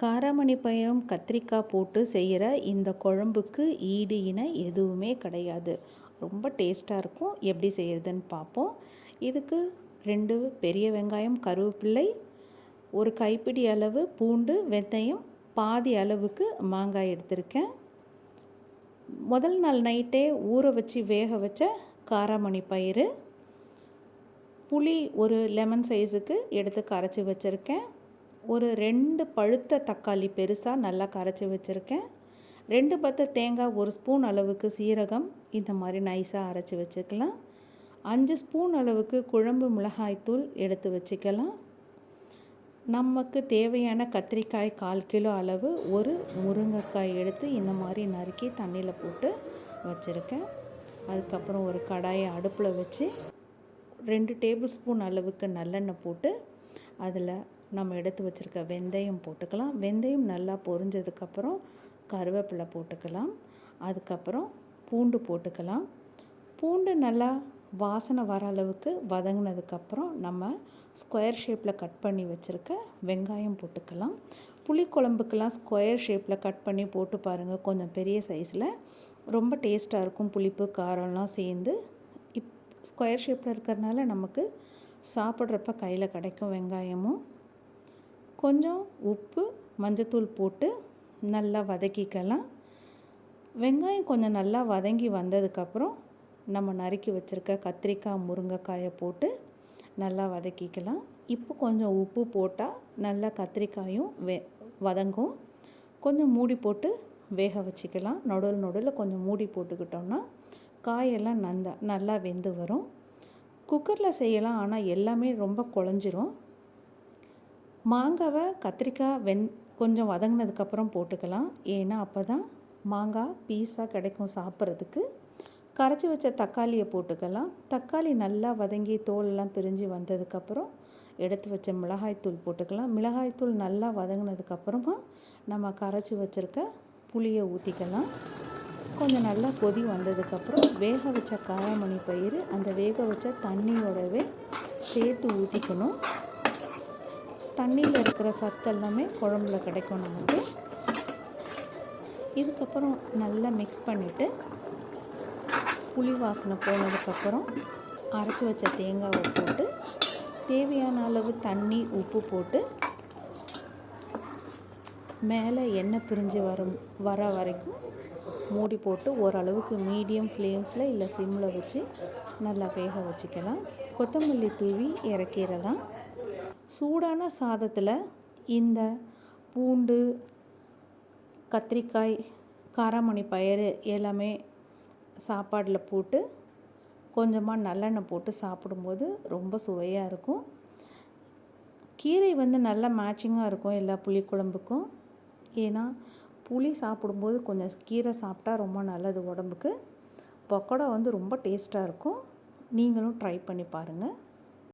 காராமணி பயிரும் கத்திரிக்காய் போட்டு செய்கிற இந்த குழம்புக்கு ஈடு இணை எதுவுமே கிடையாது. ரொம்ப டேஸ்ட்டாக இருக்கும். எப்படி செய்கிறதுன்னு பார்ப்போம். இதுக்கு ரெண்டு பெரிய வெங்காயம் கருவேப்பிள்ளை ஒரு கைப்பிடி அளவு பூண்டு வெந்தயம் பாதி அளவுக்கு மாங்காய் எடுத்திருக்கேன். முதல் நாள் நைட்டே ஊற வச்சு வேக வச்ச காராமணி பயிறு. புளி ஒரு லெமன் சைஸுக்கு எடுத்து கரைச்சி வச்சுருக்கேன். ஒரு ரெண்டு பழுத்த தக்காளி பெருசாக நல்லா கரைச்சி வச்சுருக்கேன். ரெண்டு பத்த தேங்காய் ஒரு ஸ்பூன் அளவுக்கு சீரகம் இந்த மாதிரி நைஸாக அரைச்சி வச்சுக்கலாம். அஞ்சு ஸ்பூன் அளவுக்கு குழம்பு மிளகாய்த்தூள் எடுத்து வச்சுக்கலாம். நமக்கு தேவையான கத்திரிக்காய் கால் கிலோ அளவு ஒரு முருங்கைக்காய் எடுத்து இந்த மாதிரி நறுக்கி தண்ணியில் போட்டு வச்சுருக்கேன். அதுக்கப்புறம் ஒரு கடாயை அடுப்பில் வச்சு ரெண்டு டேபிள் ஸ்பூன் அளவுக்கு நல்லெண்ணெய் போட்டு அதில் நம்ம எடுத்து வச்சுருக்க வெந்தயம் போட்டுக்கலாம். வெந்தயம் நல்லா பொரிஞ்சதுக்கப்புறம் கருவேப்பிலை போட்டுக்கலாம். அதுக்கப்புறம் பூண்டு போட்டுக்கலாம். பூண்டு நல்லா வாசனை வர அளவுக்கு வதங்கினதுக்கப்புறம் நம்ம ஸ்கொயர் ஷேப்பில் கட் பண்ணி வச்சுருக்க வெங்காயம் போட்டுக்கலாம். புளிக்குழம்புக்கெல்லாம் ஸ்கொயர் ஷேப்பில் கட் பண்ணி போட்டு பாருங்கள் கொஞ்சம் பெரிய சைஸில். ரொம்ப டேஸ்ட்டாக இருக்கும். புளிப்பு காரம்லாம் சேர்ந்து இப் ஸ்கொயர் ஷேப்பில் இருக்கிறதுனால நமக்கு சாப்பிட்றப்ப கையில் கிடைக்கும் வெங்காயமும். கொஞ்சம் உப்பு மஞ்சத்தூள் போட்டு நல்லா வதக்கிக்கலாம். வெங்காயம் கொஞ்சம் நல்லா வதங்கி வந்ததுக்கப்புறம் நம்ம நறுக்கி வச்சுருக்க கத்திரிக்காய் முருங்கைக்காயை போட்டு நல்லா வதக்கிக்கலாம். இப்போ கொஞ்சம் உப்பு போட்டால் நல்லா கத்திரிக்காயும் வே வதங்கும். கொஞ்சம் மூடி போட்டு வேக வச்சுக்கலாம். நடுவில் நடுவில் கொஞ்சம் மூடி போட்டுக்கிட்டோம்னா காயெல்லாம் நந்த நல்லா வெந்து வரும். குக்கரில் செய்யலாம் ஆனால் எல்லாமே ரொம்ப குழஞ்சிரும். மாங்காவை கத்திரிக்காய் வெந் கொஞ்சம் வதங்கினதுக்கப்புறம் போட்டுக்கலாம். ஏன்னா அப்போ தான் மாங்காய் பீஸாக கிடைக்கும் சாப்பிட்றதுக்கு. கரைச்சி வச்ச தக்காளியை போட்டுக்கலாம். தக்காளி நல்லா வதங்கி தோலெல்லாம் பிரிஞ்சு வந்ததுக்கப்புறம் எடுத்து வச்ச மிளகாய்த்தூள் போட்டுக்கலாம். மிளகாய்த்தூள் நல்லா வதங்கினதுக்கப்புறமா நம்ம கரைச்சி வச்சுருக்க புளியை ஊற்றிக்கலாம் கொஞ்சம் நல்லா கொதி வந்ததுக்கப்புறம் வேக வச்ச காயமணி பயிர் அந்த வேக வச்ச தண்ணியோடவே சேர்த்து ஊற்றிக்கணும் தண்ணியில் இருக்கிற சத்து எல்லாமே குழம்புல கிடைக்கும் நமக்கு. இதுக்கப்புறம் நல்லா மிக்ஸ் பண்ணிவிட்டு புளி வாசனை போனதுக்கப்புறம் அரைச்சி வச்ச தேங்காவை போட்டு தேவையான அளவு தண்ணி உப்பு போட்டு மேலே எண்ணெய் பிரிஞ்சு வரும் வர வரைக்கும் மூடி போட்டு ஓரளவுக்கு மீடியம் ஃப்ளேம்ஸில் இல்லை சிம்மில் வச்சு நல்லா வேக வச்சுக்கலாம். கொத்தமல்லி தூவி இறக்கிடலாம். சூடான சாதத்தில் இந்த பூண்டு கத்திரிக்காய் காராமணி பயிறு எல்லாமே சாப்பாடில் போட்டு கொஞ்சமாக நல்லெண்ணெய் போட்டு சாப்பிடும்போது ரொம்ப சுவையாக இருக்கும். கீரை வந்து நல்லா மேட்சிங்காக இருக்கும் எல்லா புளிக்குழம்புக்கும் ஏன்னா புளி சாப்பிடும்போது கொஞ்சம் கீரை சாப்பிட்டா ரொம்ப நல்லது உடம்புக்கு. பக்கோடா வந்து ரொம்ப டேஸ்ட்டாக இருக்கும். நீங்களும் ட்ரை பண்ணி பாருங்கள்